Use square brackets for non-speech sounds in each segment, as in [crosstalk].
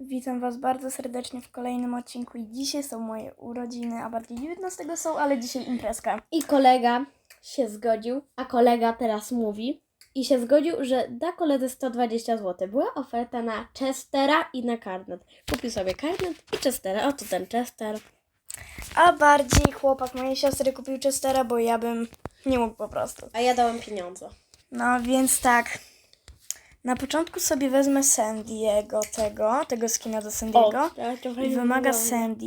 Witam Was bardzo serdecznie w kolejnym odcinku i dzisiaj są moje urodziny, a bardziej 19 są, ale dzisiaj imprezka. I kolega się zgodził, a kolega teraz mówi i się zgodził, że da koledze 120 zł. Była oferta na Chestera i na karnet. Kupił sobie karnet i Chestera. Oto ten Chester. A bardziej chłopak mojej siostry kupił Chestera, bo ja bym nie mógł po prostu. A ja dałem pieniądze. No więc tak, na początku sobie wezmę Sandy'ego tego, tego skina do Sandy'ego. ja trochę I wymaga. Sandy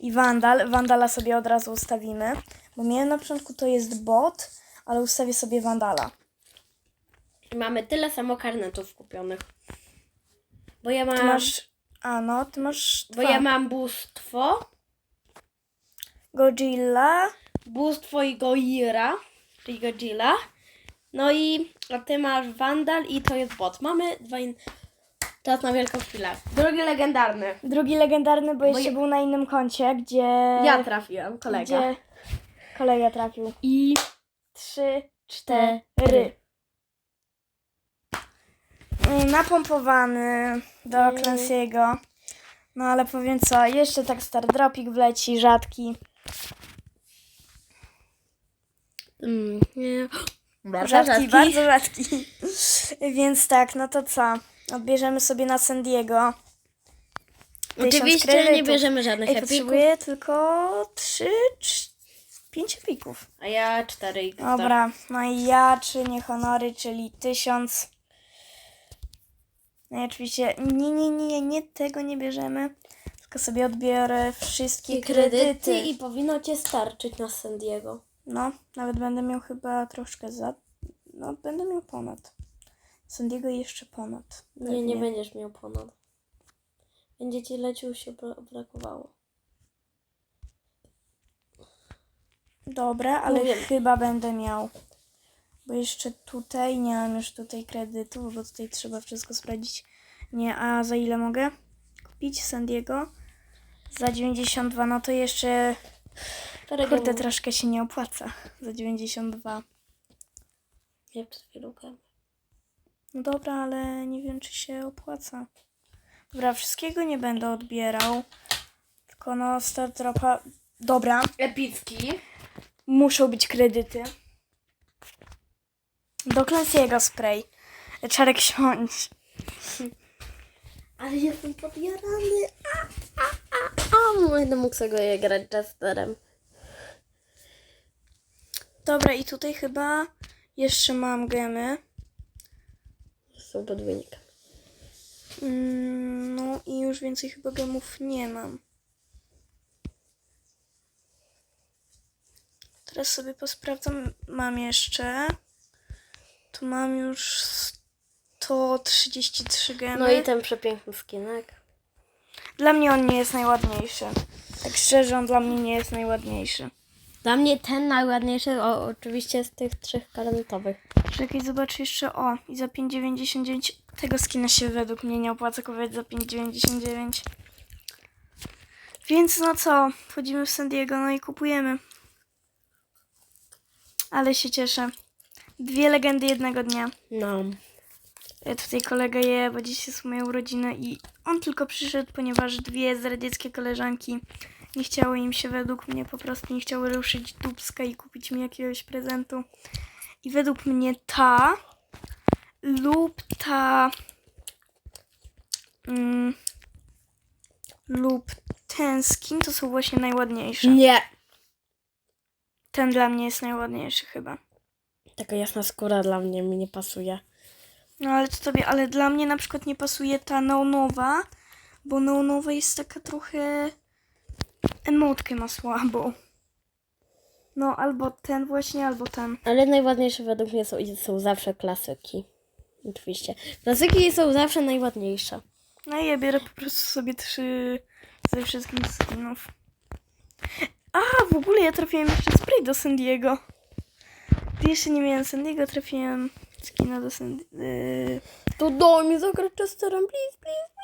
i Vandal. Vandala sobie od razu ustawimy, bo miałem na początku to jest bot, ale ustawię sobie Vandala. I mamy tyle samo karnetów kupionych. Bo ja mam, Ty masz, a no, ty masz bo dwa. ja mam bóstwo, Godzilla, bóstwo i Goira, czyli Godzilla. No i ty masz Vandal i to jest bot. Mamy dwa in... Teraz na wielką chwilę. Drugi legendarny. drugi legendarny, bo jeszcze był na innym koncie, gdzie... Ja trafiłem, kolega. Gdzie kolega trafił. I Trzy, cztery. Mm, Napompowany do Mm. Clancy'ego. No ale powiem co, jeszcze tak Star Dropik wleci, rzadki. Mm, nie. Rzadki, bardzo rzadki. [laughs] Więc tak, no to co? Odbierzemy sobie na Sandiego. Tysiąc Oczywiście nie bierzemy żadnych Ej, epików, potrzebuję tylko trzy, cz- pięć epików. a ja cztery XD. Dobra, no i ja czynię honory, czyli tysiąc. No i oczywiście, nie, nie, nie, nie, tego nie bierzemy, tylko sobie odbiorę wszystkie I kredyty kredyty. i powinno cię starczyć na San Diego. No, nawet będę miał chyba troszkę za... No, będę miał ponad. San Diego jeszcze ponad. Nie, nie pewnie. będziesz miał ponad. Będzie ci lecił się bra- brakowało. Dobra, ale Mówię. chyba będę miał. Bo jeszcze tutaj nie mam już tutaj kredytu, bo tutaj trzeba wszystko sprawdzić. Nie, a za ile mogę kupić San Diego? Za 92, no to jeszcze Którego kurde troszkę się nie opłaca. Za 92. Ja przed grałem. No dobra, ale nie wiem czy się opłaca. Dobra, wszystkiego nie będę odbierał. Tylko no start dropa. Dobra, Epicki. muszą być kredyty. Do Clancy'ego spray. Czarek siądź. Ale jestem podjarany. A, a, a, a. Będę mógł sobie je grać Chesterem. Dobra, i tutaj chyba jeszcze mam gemy. Są podwójnika. Mm, no i już więcej chyba gemów nie mam. Teraz sobie posprawdzam. Mam jeszcze. Tu mam już 133 gemy. No i ten przepiękny skinek. Dla mnie on nie jest najładniejszy. Tak szczerze, on dla mnie nie jest najładniejszy. Dla mnie ten najładniejszy, o, oczywiście z tych trzech karnetowych. Czekaj, zobaczę jeszcze. O, i za 5,99 tego skina się według mnie nie opłaca kupować za 5,99. Więc no co, wchodzimy w San Diego, no i kupujemy. Ale się cieszę. Dwie legendy jednego dnia. No. Ja tutaj kolega je, bo dziś jest moje urodziny i on tylko przyszedł, ponieważ dwie zdradzieckie koleżanki nie chciały im się według mnie po prostu nie chciały ruszyć dubska i kupić mi jakiegoś prezentu. I według mnie ta lub ta mm, lub ten skin to są właśnie najładniejsze. Nie. Ten dla mnie jest najładniejszy chyba. Taka jasna skóra dla mnie mi nie pasuje. No ale to tobie, ale dla mnie na przykład nie pasuje ta neonowa, bo neonowa jest taka trochę emotkę ma słabą. No albo ten właśnie, albo ten. Ale najładniejsze według mnie są, są zawsze klasyki. Oczywiście. Klasyki są zawsze najładniejsze. No i ja biorę po prostu sobie trzy ze wszystkich skinów. A, w ogóle ja trafiłem jeszcze spray do Sandiego. Jeszcze nie miałem Sandiego, trafiłem skina do Sandy. Yy, To daj mi zagrać Chesterem, please, please.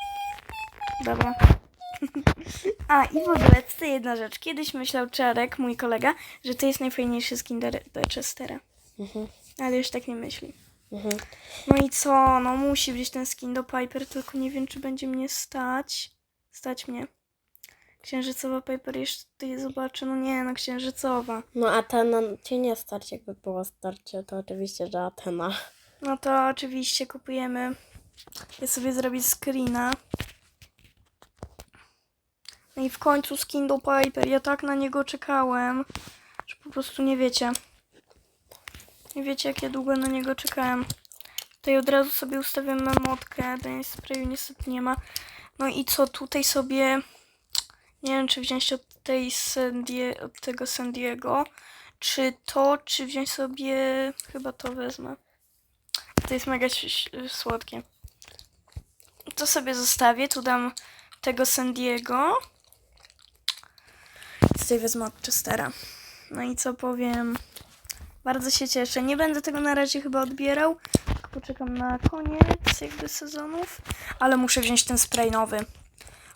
Dobra. [laughs] A i w ogóle to jedna rzecz. Kiedyś myślał Czarek, mój kolega, że to jest najfajniejszy skin do, do Chestera. Mhm. Ale już tak nie myśli. Mhm. No i co? No musi być ten skin do Piper, tylko nie wiem, czy będzie mnie stać. Stać mnie. Księżycowa Piper jeszcze tutaj zobaczę. No nie, no księżycowa. No Atena cię nie starcie, jakby było starcie, to oczywiście, że Atena. No to oczywiście kupujemy. Ja sobie zrobię screena. No i w końcu skin do Piper. Ja tak na niego czekałem, że po prostu nie wiecie. Nie wiecie, jak ja długo na niego czekałem. Tutaj od razu sobie ustawiam memotkę. Tej sprayu niestety nie ma. No i co tutaj sobie... Nie wiem, czy wziąć od tej Sandy, od tego Sandiego, czy to, czy wziąć sobie... Chyba to wezmę. To jest mega słodkie. To sobie zostawię. Tu dam tego Sandiego. Tutaj wezmę od Chestera. No i co powiem? Bardzo się cieszę. Nie będę tego na razie chyba odbierał. Poczekam na koniec jakby sezonów. Ale muszę wziąć ten spray nowy.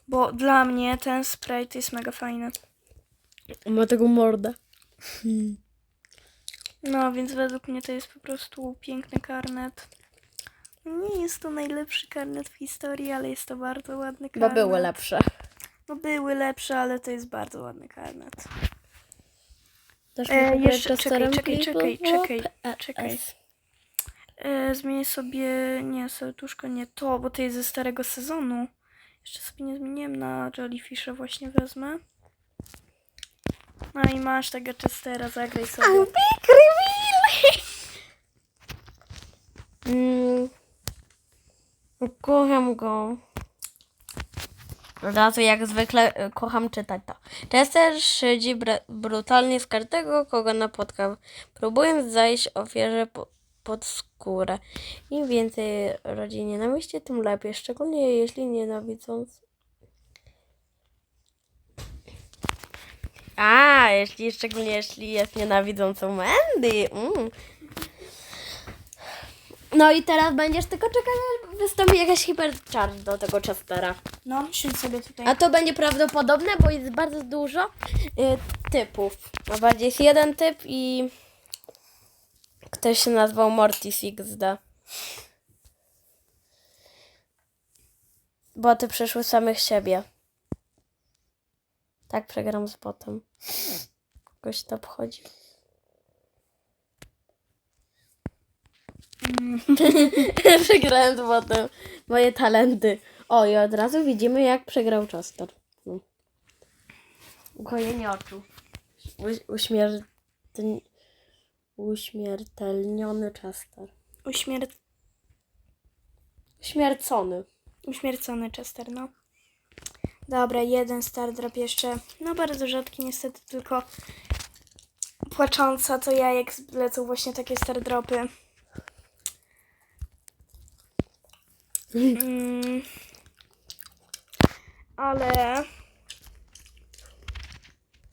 Bo dla mnie ten spray to jest mega fajny. Ma tego mordę. No, więc według mnie to jest po prostu piękny karnet. Nie jest to najlepszy karnet w historii, ale jest to bardzo ładny Bo karnet. były lepsze. No były lepsze, ale to jest bardzo ładny karnet. E, jeszcze- czekaj, czekaj, czekaj, czekaj, czekaj. E, zmienię sobie, nie, serduszko, nie to, bo to jest ze starego sezonu. Jeszcze sobie nie zmieniłem na Jellyfisha, właśnie wezmę. No i masz tego Chestera, zagraj sobie. big reveal! [laughs] mm. Kocham go. Od razu jak zwykle y, kocham czytać to. Chester szydzi br- brutalnie z każdego, kogo napotka, próbując zajść ofierze po- pod skórę. Im więcej rodzi nienawiści, tym lepiej, szczególnie jeśli nienawidząc A, jeśli, szczególnie jeśli jest nienawidzącą Mandy. Mm. No i teraz będziesz tylko czekać, aż wystąpi jakaś hipercharge do tego Chestera. No, siedź sobie tutaj. A to będzie prawdopodobne, bo jest bardzo dużo y, typów. A bardziej jest jeden typ i ktoś się nazwał Mortis XD. Boty przyszły samych siebie. Tak przegram z botem. Kogoś to obchodzi. [laughs] Przegrałem z botem. Moje talenty. O, i od razu widzimy, jak przegrał Chester. Ukojenie oczu. U- uśmiertelni- Uśmiertelniony Chester. Uśmier Uśmiercony. uśmiercony Chester, no. Dobra, jeden star drop jeszcze. No bardzo rzadki niestety, tylko płacząca to ja, jak lecą właśnie takie star dropy. Mm. Ale...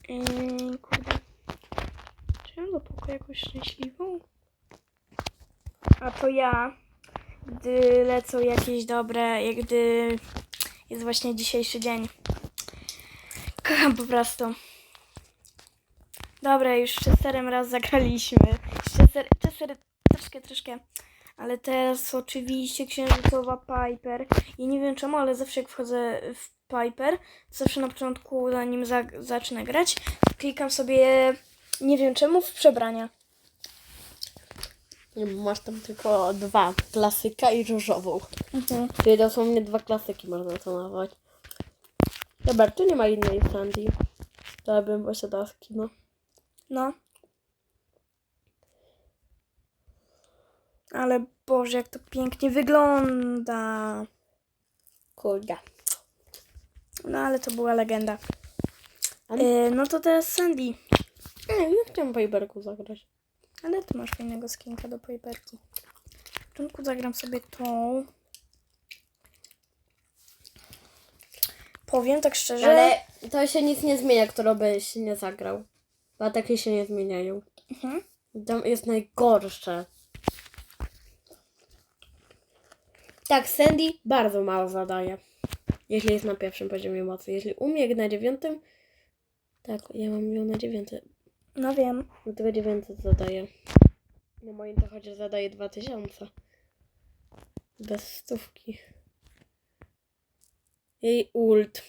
Yy, kurde. Mam do pokoju jakąś szczęśliwą? A to ja, gdy lecą jakieś dobre, jak gdy jest właśnie dzisiejszy dzień. Kocham po prostu. Dobra, już Chesterem raz zagraliśmy. Chester, Chester troszkę, troszkę. Ale teraz oczywiście księżycowa Piper. I nie wiem czemu, ale zawsze jak wchodzę w Piper, zawsze na początku, zanim za, zacznę grać, klikam sobie, nie wiem czemu, w przebrania. Nie, bo masz tam tylko dwa. Klasyka i różową. Mhm. Czyli dosłownie dwa klasyki można to nazwać. Dobra, tu nie ma innej Sandy. To bym posiadała skino. No. Ale Boże, jak to pięknie wygląda. Kurde. No ale to była legenda. Ale- E, no to teraz Sandy. Ej, ja chciałam Piperku zagrać. Ale ty masz fajnego skinka do paperki. W początku zagram sobie tą. Powiem tak szczerze. Ale to się nic nie zmienia, którą byś nie zagrał. Bo takie się nie zmieniają. Mhm. To jest najgorsze. Tak, Sandy bardzo mało zadaje. Jeśli jest na pierwszym poziomie mocy. Jeśli umie na dziewiątym. Tak, ja mam ją na dziewiątym. No wiem. Do tego dziewiąty zadaje. No moim to chociaż zadaje 2000. Bez stówki. Jej ult.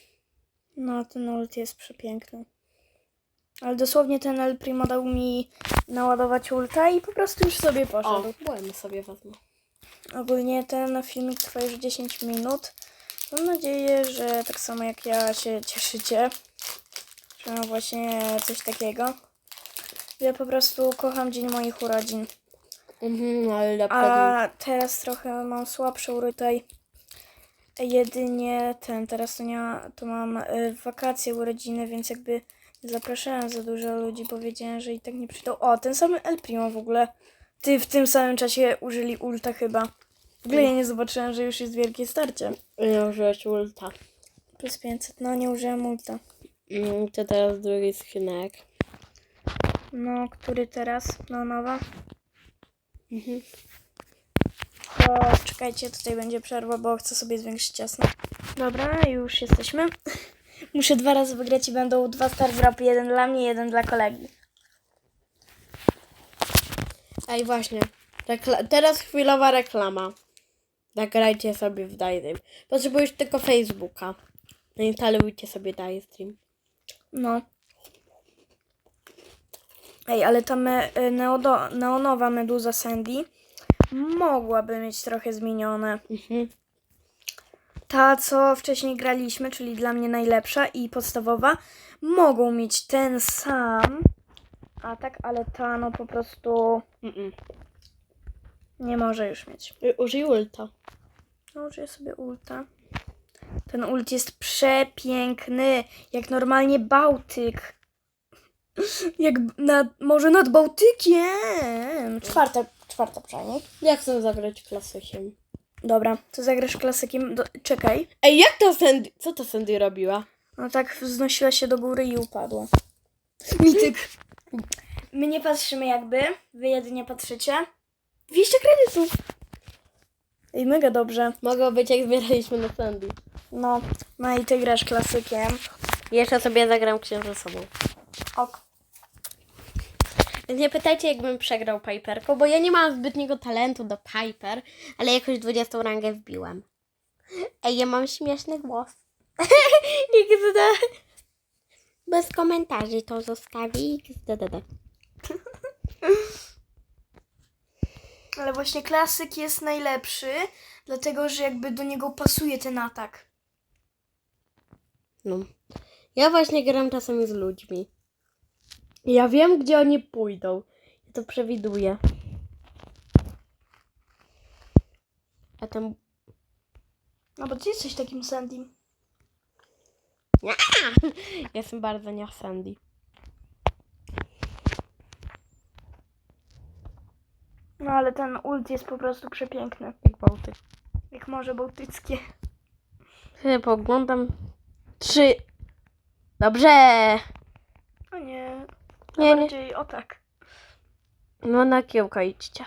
No, ten ult jest przepiękny. Ale dosłownie ten El Primo dał mi naładować ulta i po prostu już sobie O, poszedł. byłem sobie wezmę. Ogólnie ten filmik trwa już 10 minut. Mam nadzieję, że tak samo jak ja się cieszycie, że mam właśnie coś takiego. Ja po prostu kocham dzień moich urodzin. Mhm, ale naprawdę. A teraz trochę mam słabszy uród tutaj. Jedynie ten, teraz to, nie ma, to mam y, wakacje urodziny, więc jakby nie zapraszałem za dużo ludzi, powiedziałem, że i tak nie przyjdą. O, ten sam El Primo w ogóle. Ty w tym samym czasie użyli ulta chyba. W ogóle ja nie zobaczyłem, że już jest wielkie starcie. Nie użyłeś ulta. Plus 500, no nie użyłem ulta. Mm, to teraz drugi skynek. No, który teraz? No, nowa. Mhm. To czekajcie, tutaj będzie przerwa, bo chcę sobie zwiększyć ciasno. Dobra, już jesteśmy. [laughs] Muszę dwa razy wygrać i będą dwa star wrapy, jeden dla mnie, jeden dla kolegi. Ej, właśnie. Rekla- teraz chwilowa reklama. Zagrajcie sobie w Daydream. Potrzebujesz tylko Facebooka. Zainstalujcie sobie Daydream. No. Ej, ale ta me, e, neodo, neonowa meduza Sandy mogłaby mieć trochę zmienione. Mhm. Ta, co wcześniej graliśmy, czyli dla mnie najlepsza i podstawowa, mogą mieć ten sam atak, ale ta no po prostu Mm-mm. nie może już mieć. Y, Użyj ulta. No, użyję sobie ulta. Ten ult jest przepiękny, jak normalnie Bałtyk. Jak nad, może nad Bałtykiem. Czwarta, czwarta przynajmniej. Ja chcę zagrać klasykiem. Dobra, to zagrasz klasykiem. Do, czekaj. Ej, jak to Sandy... Co to Sandy robiła? No tak wznosiła się do góry i upadła. Mityk. My nie patrzymy jakby, wy jedynie patrzycie. 200 kredytów. Ej, mega dobrze. Mogło być jak zbieraliśmy na Sandy. No, no i ty grasz klasykiem. Jeszcze sobie zagram księżycową. Ok. Nie pytajcie, jakbym przegrał Piperką, bo ja nie mam zbytniego talentu do Piper, ale jakoś 20 rangę wbiłem. Ej, ja mam śmieszny głos. [laughs] XD. Bez komentarzy to zostawi XDDD. [laughs] Ale właśnie klasyk jest najlepszy, dlatego że jakby do niego pasuje ten atak. No. Ja właśnie gram czasami z ludźmi. Ja wiem, gdzie oni pójdą. Ja to przewiduję. A tam... No bo ty jesteś takim Sandy. Jestem bardzo nie Sandy. No ale ten ult jest po prostu przepiękny. Jak Bałtyk. Jak Morze Bałtyckie. Chyba poglądam. Trzy. Dobrze. O nie. Nie, nie. Bardziej o tak. No na kiełka idźcie.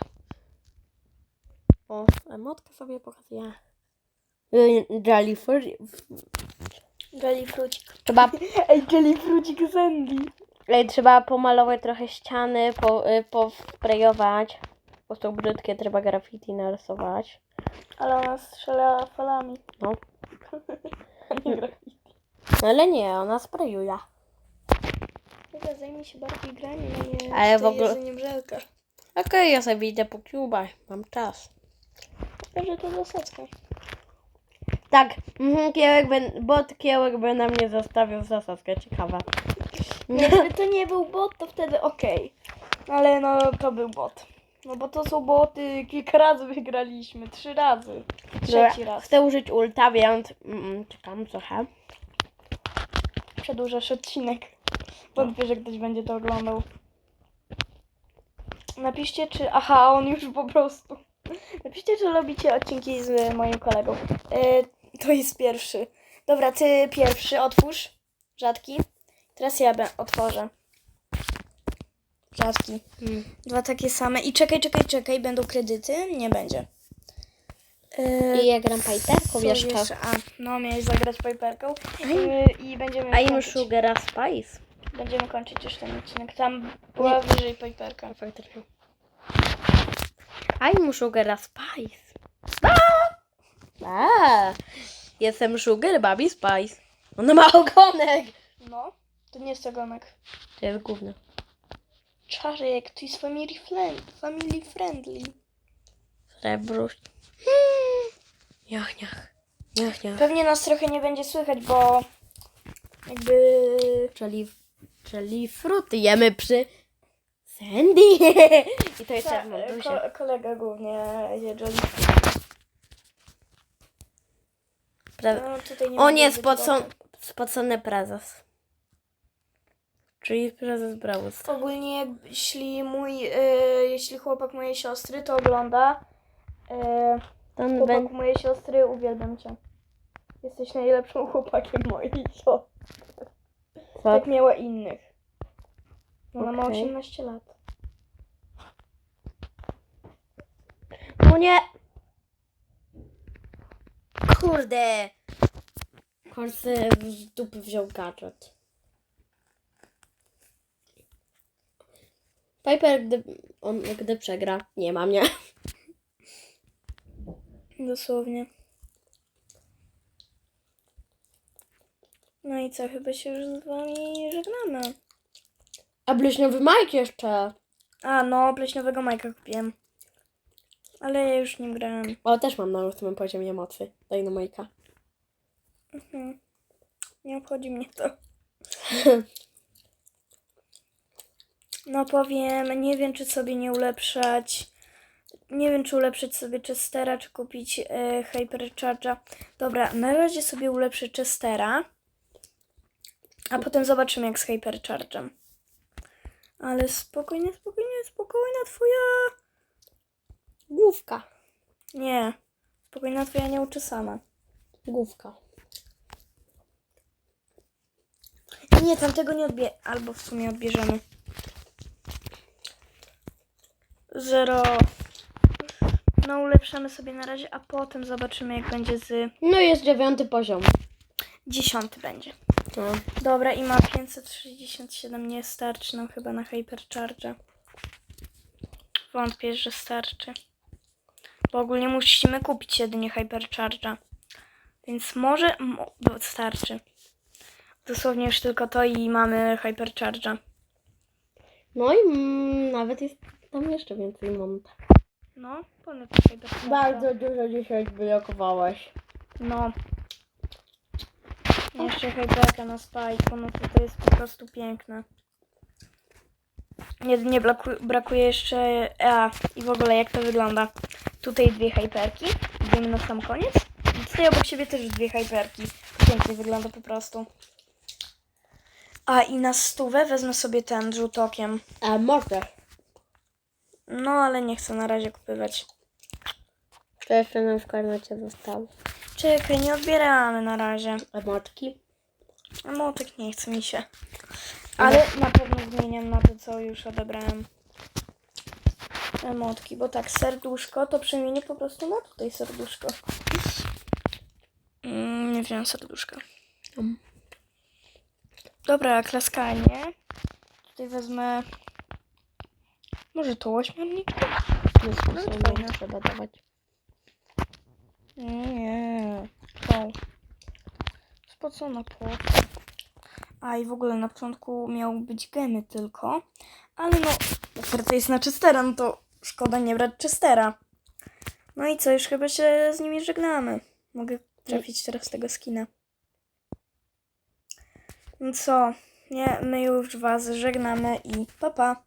O, emotkę sobie pokazuję. Y, Jellyfish. Jellyfrucik. Trzeba, [laughs] Ej, Jellyfrucik Sandy. ej, trzeba pomalować trochę ściany, po, y, posprejować. Bo są brzydkie, trzeba graffiti narysować. Ale ona strzela falami. No. [laughs] Nie graffiti. No ale nie, ona sprayuje. Zajmie się bardziej graniem, a nie Ale w ogóle- jedzeniem żelka. Okej, ja sobie idę po kubach. Mam czas. Może to zasadzka. Tak, mhm, kiełek by, bot kiełek by na mnie zostawił zasadzkę. Ciekawe. Gdyby to nie był bot, to wtedy okej. Ale no, to był bot. No bo to są boty, kilka razy wygraliśmy, trzy razy. Trzeci Dobra, raz. Chcę użyć ulta, więc mm, czekam trochę. Przedłużasz odcinek. Wątpię, że ktoś będzie to oglądał. Napiszcie, czy... Aha, on już po prostu. [laughs] Napiszcie, czy lubicie odcinki z moim kolegą. E, to jest pierwszy. Dobra, ty pierwszy otwórz. Rzadki. Teraz ja otworzę. Rzadki. Mm. Dwa takie same. I czekaj, czekaj, czekaj. Będą kredyty? Nie będzie. E, I ja gram Pajterką co jeszcze. A, no miałeś zagrać Piperką. E, I będziemy A im kończyć. Sugara Spice. Będziemy kończyć już ten odcinek. Tam była wyżej Piperka. Pajterka. I'm Sugar Spice. A, jestem Sugar Baby Spice. Ona ma ogonek. No, to nie jest ogonek. To jest gówno. Czarek, to jest family, friend, family friendly. Srebruś. Niach, niach. Niach, niach. Pewnie nas trochę nie będzie słychać, bo jakby... Czyli, czyli fruty jemy przy Sandy. [laughs] I to jeszcze w Montusie. ko- kolega głównie je Jolly. Pra- No, tutaj nie O nie, spocon, spocony prezes. Czyli prezes Braus. Ogólnie jeśli mój, e, jeśli chłopak mojej siostry to ogląda, e, Ten chłopak będzie... mojej siostry, uwielbiam cię. Jesteś najlepszym chłopakiem mojej siostry. Jak miała innych. Ona ma Okej. 18 lat. No nie! Kurde! Korsy z dupy wziął gadżet. Piper, gdy, on, gdy przegra, nie ma mnie. Dosłownie. No i co, chyba się już z wami żegnamy. A bliźniowy Mike jeszcze. A, no, pleśniowego Majka kupiłem. Ale ja już nim grałem. O, też mam na ósmym poziomie mocy. Daj na Majka. Mhm. Nie obchodzi mnie to. [laughs] No powiem, nie wiem czy sobie nie ulepszać. Nie wiem czy ulepszyć sobie Chestera, czy kupić e, Hypercharge'a. Dobra, na razie sobie ulepszę Chestera. A potem zobaczymy jak z Hypercharge'em. Ale spokojnie, spokojnie, spokojna twoja... Główka. Nie. Spokojna twoja nieuczesana. Główka. Nie, tamtego nie odbie... Albo w sumie odbierzemy. Zero. No ulepszamy sobie na razie, a potem zobaczymy jak będzie z... No jest dziewiąty poziom. Dziesiąty będzie. No. Dobra i ma 567, nie starczy nam chyba na Hypercharge. Wątpię, że starczy. Bo ogólnie musimy kupić jedynie Hypercharge'a. Więc może mo, starczy. Dosłownie już tylko to i mamy Hypercharge'a. No i mm, nawet jest tam jeszcze więcej mont. No, ponad Hypercharge'a. Bardzo dużo dzisiaj blokowałeś. No. Jeszcze hyperka na spajku, no to to jest po prostu piękne. Jedynie braku- brakuje jeszcze... A, i w ogóle jak to wygląda. Tutaj dwie hyperki, idziemy na sam koniec. I tutaj obok siebie też dwie hyperki. Pięknie wygląda po prostu. A i na stówę wezmę sobie ten rzut okiem. A może. No ale nie chcę na razie kupywać. To jeszcze nam w karnecie zostało. Czekaj, nie odbieramy na razie. Emotki. Motek nie chce mi się. Ale na pewno zmieniam na to, co już odebrałem. Emotki, bo tak, serduszko to przemienię po prostu na tutaj serduszko. Mm, nie wziąłem serduszka. Mm. Dobra, klaskanie. Tutaj wezmę... Może to ośmiorniczkę? Nie fajne. trzeba dawać. Nie, to. Spocona po. A i w ogóle na początku miały być gemy tylko. Ale no, oferta jest na Chestera, no to szkoda nie brać Chestera. No i co, już chyba się z nimi żegnamy. Mogę trafić teraz tego skina. No co, nie, my już was żegnamy i papa. Pa.